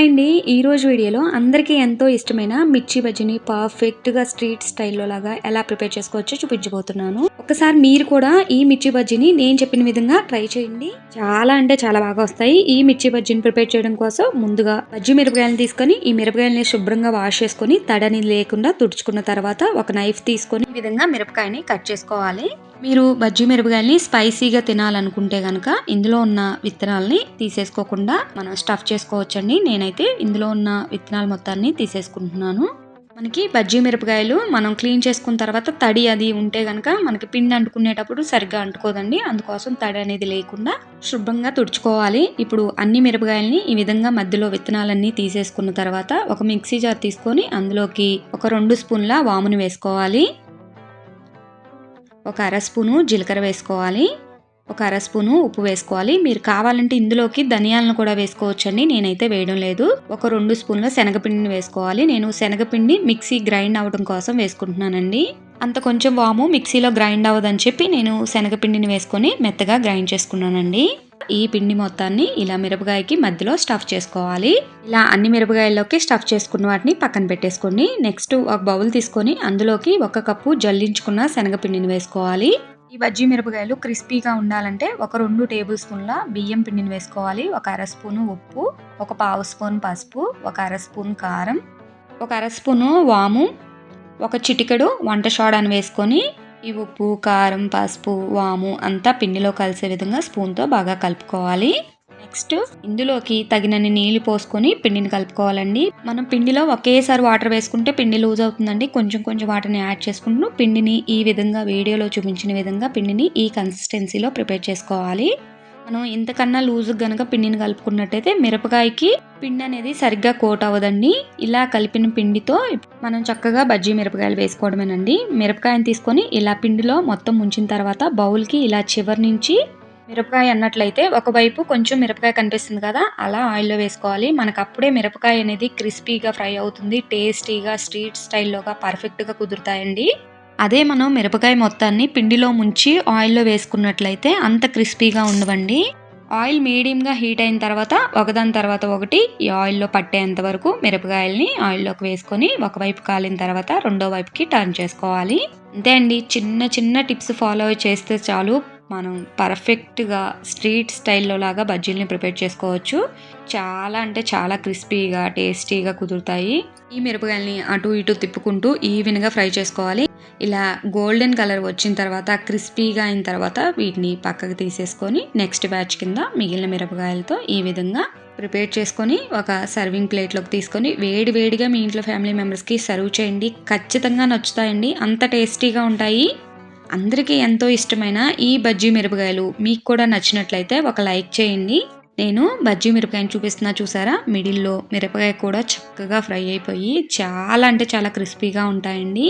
Hi అండి ఈరోజు వీడియోలో అందరికీ ఎంతో ఇష్టమైన మిర్చి బజ్జీని పర్ఫెక్ట్గా స్ట్రీట్ స్టైల్లో లాగా ఎలా ప్రిపేర్ చేసుకోవచ్చో చూపించబోతున్నాను. ఒకసారి మీరు కూడా ఈ మిర్చి బజ్జీని నేను చెప్పిన విధంగా ట్రై చేయండి. చాలా అంటే చాలా బాగా వస్తాయి. ఈ మిర్చి బజ్జీని ప్రిపేర్ చేయడం కోసం ముందుగా బజ్జీ మిరపకాయలను తీసుకొని ఈ మిరపకాయలని శుభ్రంగా వాష్ చేసుకొని తడని లేకుండా తుడుచుకున్న తర్వాత ఒక నైఫ్ తీసుకొని ఈ విధంగా మిరపకాయని కట్ చేసుకోవాలి. మీరు బజ్జీ మిరపకాయల్ని స్పైసీగా తినాలనుకుంటే కనుక ఇందులో ఉన్న విత్తనాలని తీసేసుకోకుండా మనం స్టఫ్ చేసుకోవచ్చండి. నేనైతే ఇందులో ఉన్న విత్తనాలు మొత్తాన్ని తీసేసుకుంటున్నాను. మనకి బజ్జీ మిరపకాయలు మనం క్లీన్ చేసుకున్న తర్వాత తడి అది ఉంటే కనుక మనకి పిండి అంటుకునేటప్పుడు సరిగ్గా అంటుకోదండి. అందుకోసం తడి అనేది లేకుండా శుభ్రంగా తుడుచుకోవాలి. ఇప్పుడు అన్ని మిరపకాయల్ని ఈ విధంగా మధ్యలో విత్తనాలన్నీ తీసేసుకున్న తర్వాత ఒక మిక్సీ జార్ తీసుకొని అందులోకి ఒక రెండు స్పూన్ల వామును వేసుకోవాలి. ఒక అర స్పూను జీలకర్ర వేసుకోవాలి. ఒక అర స్పూను ఉప్పు వేసుకోవాలి. మీరు కావాలంటే ఇందులోకి ధనియాలను కూడా వేసుకోవచ్చండి. నేనైతే వేయడం లేదు. ఒక రెండు స్పూన్ల శనగపిండిని వేసుకోవాలి. నేను శనగపిండి మిక్సీ గ్రైండ్ అవ్వడం కోసం వేసుకుంటున్నానండి. అంత కొంచెం వాము మిక్సీలో గ్రైండ్ అవ్వదని చెప్పి నేను శనగపిండిని వేసుకొని మెత్తగా గ్రైండ్ చేసుకున్నానండి. ఈ పిండి మొత్తాన్ని ఇలా మిరపకాయకి మధ్యలో స్టఫ్ చేసుకోవాలి. ఇలా అన్ని మిరపకాయల్లోకి స్టఫ్ చేసుకున్న వాటిని పక్కన పెట్టేసుకోండి. నెక్స్ట్ ఒక బౌల్ తీసుకొని అందులోకి ఒక కప్పు జల్లించుకున్న శనగపిండిని వేసుకోవాలి. ఈ బజ్జీ మిరపకాయలు క్రిస్పీగా ఉండాలంటే ఒక రెండు టేబుల్ స్పూన్ల బియ్యం పిండిని వేసుకోవాలి. ఒక అర స్పూను ఉప్పు ఒక పావు స్పూన్ పసుపు ఒక అర స్పూన్ కారం ఒక అర స్పూను వాము ఒక చిటికెడు వంట సోడాను వేసుకొని ఈ ఉప్పు కారం పసుపు వాము అంతా పిండిలో కలిసే విధంగా స్పూన్తో బాగా కలుపుకోవాలి. నెక్స్ట్ ఇందులోకి తగినన్ని నీళ్ళు పోసుకొని పిండిని కలుపుకోవాలండి. మనం పిండిలో ఒకేసారి వాటర్ వేసుకుంటే పిండి లూజ్ అవుతుందండి. కొంచెం కొంచెం వాటర్ని యాడ్ చేసుకుంటూ పిండిని ఈ విధంగా వీడియోలో చూపించిన విధంగా పిండిని ఈ కన్సిస్టెన్సీలో ప్రిపేర్ చేసుకోవాలి. మనం ఇంతకన్నా లూజుగా గనక పిండిని కలుపుకున్నట్టయితే మిరపకాయకి పిండి అనేది సరిగ్గా కోట్ అవ్వదండి. ఇలా కలిపిన పిండితో మనం చక్కగా బజ్జీ మిరపకాయలు వేసుకోవడమేనండి. మిరపకాయని తీసుకొని ఇలా పిండిలో మొత్తం ముంచిన తర్వాత బౌల్కి ఇలా చివరి నుంచి మిరపకాయ అన్నట్లయితే ఒకవైపు కొంచెం మిరపకాయ కనిపిస్తుంది కదా అలా ఆయిల్లో వేసుకోవాలి. మనకు అప్పుడే మిరపకాయ అనేది క్రిస్పీగా ఫ్రై అవుతుంది టేస్టీగా స్ట్రీట్ స్టైల్లోగా పర్ఫెక్ట్గా కుదురుతాయండి. అదే మనం మిరపకాయ మొత్తాన్ని పిండిలో ముంచి ఆయిల్లో వేసుకున్నట్లయితే అంత క్రిస్పీగా ఉండవండి. ఆయిల్ మీడియంగా హీట్ అయిన తర్వాత ఒకదాని తర్వాత ఒకటి ఈ ఆయిల్లో పట్టేంత వరకు మిరపకాయల్ని ఆయిల్లోకి వేసుకొని ఒకవైపు కాలిన తర్వాత రెండో వైపుకి టర్న్ చేసుకోవాలి. అంతే అండి. చిన్న చిన్న టిప్స్ ఫాలో చేస్తే చాలు. మనం పర్ఫెక్ట్గా స్ట్రీట్ స్టైల్లో లాగా బజ్జీలని ప్రిపేర్ చేసుకోవచ్చు. చాలా అంటే చాలా క్రిస్పీగా టేస్టీగా కుదురుతాయి. ఈ మిరపకాయల్ని అటు ఇటు తిప్పుకుంటూ ఈవెన్గా ఫ్రై చేసుకోవాలి. ఇలా గోల్డెన్ కలర్ వచ్చిన తర్వాత క్రిస్పీగా అయిన తర్వాత వీటిని పక్కకు తీసేసుకొని నెక్స్ట్ బ్యాచ్ కింద మిగిలిన మిరపకాయలతో ఈ విధంగా ప్రిపేర్ చేసుకొని ఒక సర్వింగ్ ప్లేట్లోకి తీసుకొని వేడి వేడిగా మీ ఇంట్లో ఫ్యామిలీ మెంబర్స్కి సర్వ్ చేయండి. ఖచ్చితంగా నచ్చుతాయండి. అంత టేస్టీగా ఉంటాయి. అందరికీ ఎంతో ఇష్టమైన ఈ బజ్జీ మిరపకాయలు మీకు కూడా నచ్చినట్లయితే ఒక లైక్ చేయండి. నేను బజ్జీ మిరపకాయని చూపిస్తున్నా చూసారా? మిడిల్లో మిరపకాయ కూడా చక్కగా ఫ్రై అయిపోయి చాలా అంటే చాలా క్రిస్పీగా ఉంటాయండి.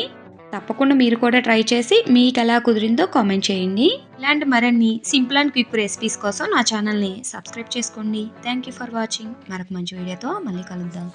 తప్పకుండా మీరు కూడా ట్రై చేసి మీకు ఎలా కుదిరిందో కామెంట్ చేయండి. ఇలాంటి మరిన్ని సింపుల్ అండ్ క్విక్ రెసిపీస్ కోసం నా ఛానల్ని సబ్స్క్రైబ్ చేసుకోండి. Thank you for watching. మరొక మంచి వీడియోతో మళ్ళీ కలుద్దాం.